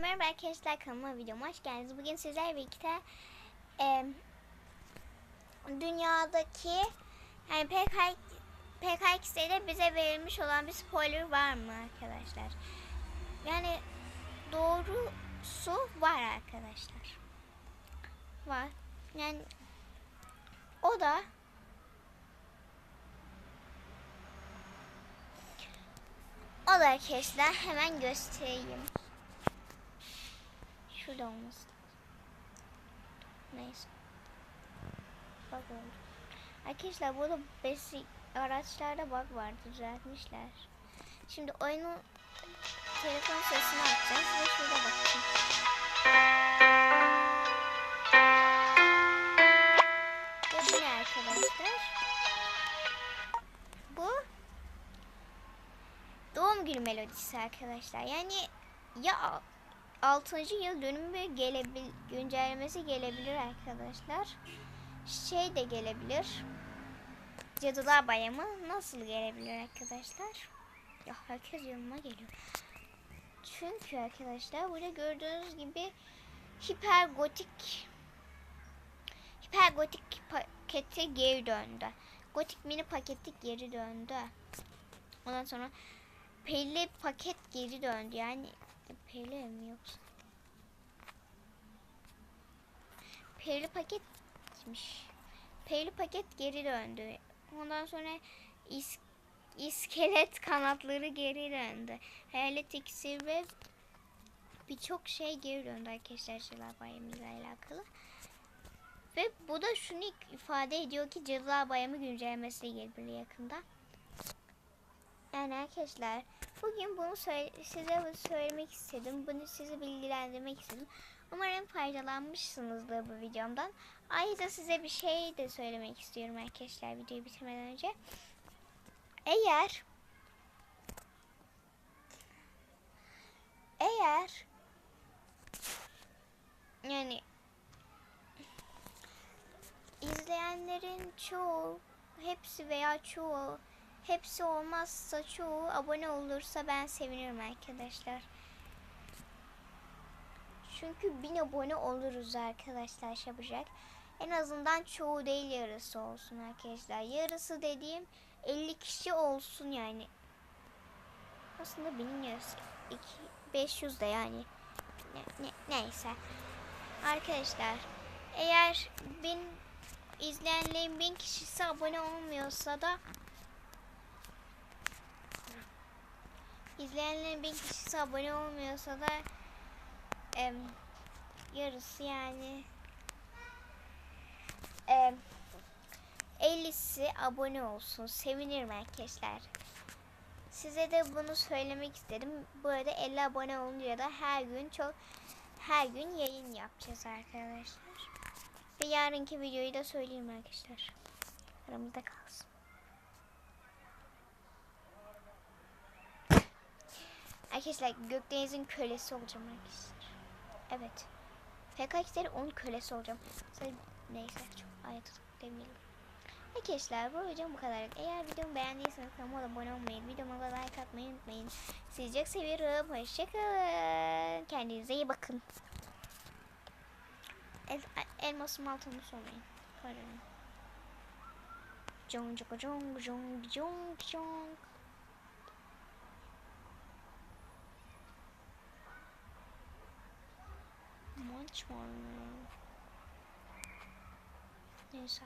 merhaba arkadaşlar kanalıma videoma hoş geldiniz. Bugün sizlerle birlikte e, dünyadaki yani PK, PK2'de bize verilmiş olan bir spoiler var mı arkadaşlar? Yani doğrusu var arkadaşlar. Var. Yani o da o da arkadaşlar hemen göstereyim. Şurada olması lazım. Neyse. Bak oldu. Arkadaşlar burada basic araçlarda bug var düzeltmişler. Şimdi oyunun telefon sesini açacağız ve şurada arkadaşlar? Bu doğum günü melodisi arkadaşlar. Yani ya 6. yıl dönümü gelebil güncellemesi gelebilir arkadaşlar. Şey de gelebilir. Cadılar Bayramı nasıl gelebilir arkadaşlar? Ya herkes yanıma geliyor. Çünkü arkadaşlar burada gördüğünüz gibi hiper gotik hiper gotik paketi geri döndü. Gotik mini paketi geri döndü. Ondan sonra Peli paket geri döndü. Yani Peli mi yoksa? Peli paketmiş. Peli paket geri döndü. Ondan sonra is, iskelet kanatları geri döndü. Hayalet iksir ve birçok şey geri döndü arkadaşlar Cadılar Bayramı ile alakalı. Ve bu da şunu ifade ediyor ki Cadılar Bayramı güncellemesi gelir yakında. Yani arkadaşlar bugün bunu size bunu söylemek istedim. Bunu sizi bilgilendirmek istedim. Umarım faydalanmışsınızdır bu videomdan. Ayrıca size bir şey de söylemek istiyorum arkadaşlar videoyu bitirmeden önce. Eğer eğer yani izleyenlerin çoğu hepsi veya çoğu hepsi olmazsa çoğu abone olursa ben sevinirim arkadaşlar. Çünkü bin abone oluruz arkadaşlar yapacak. En azından çoğu değil yarısı olsun arkadaşlar. Yarısı dediğim 50 kişi olsun yani. Aslında benim yarısı 2, 500 de yani. Ne, ne, neyse. Arkadaşlar eğer bin izleyenlerin bin kişisi abone olmuyorsa da izleyenlerin bin kişisi abone olmuyorsa da em, yarısı yani em, 50'si abone olsun. Sevinirim arkadaşlar. Size de bunu söylemek istedim. Bu arada 50 abone olunca da her gün çok her gün yayın yapacağız arkadaşlar. Ve yarınki videoyu da söyleyeyim arkadaşlar. Aramızda kalsın. Arkadaşlar Gökdeniz'in kölesi olacağım arkadaşlar. Evet. PKX'leri onun kölesi olacağım. Sonra neyse çok ayrıntılı demeyelim. Arkadaşlar bu videom bu kadar. Eğer videomu beğendiyseniz kanalıma abone olmayı, videoma like atmayı unutmayın. Sizi çok seviyorum. Hoşçakalın. Kendinize iyi bakın. El, elmasım altını sormayın. Kararım. Jong jong jong jong jong jong. Which one? room. There's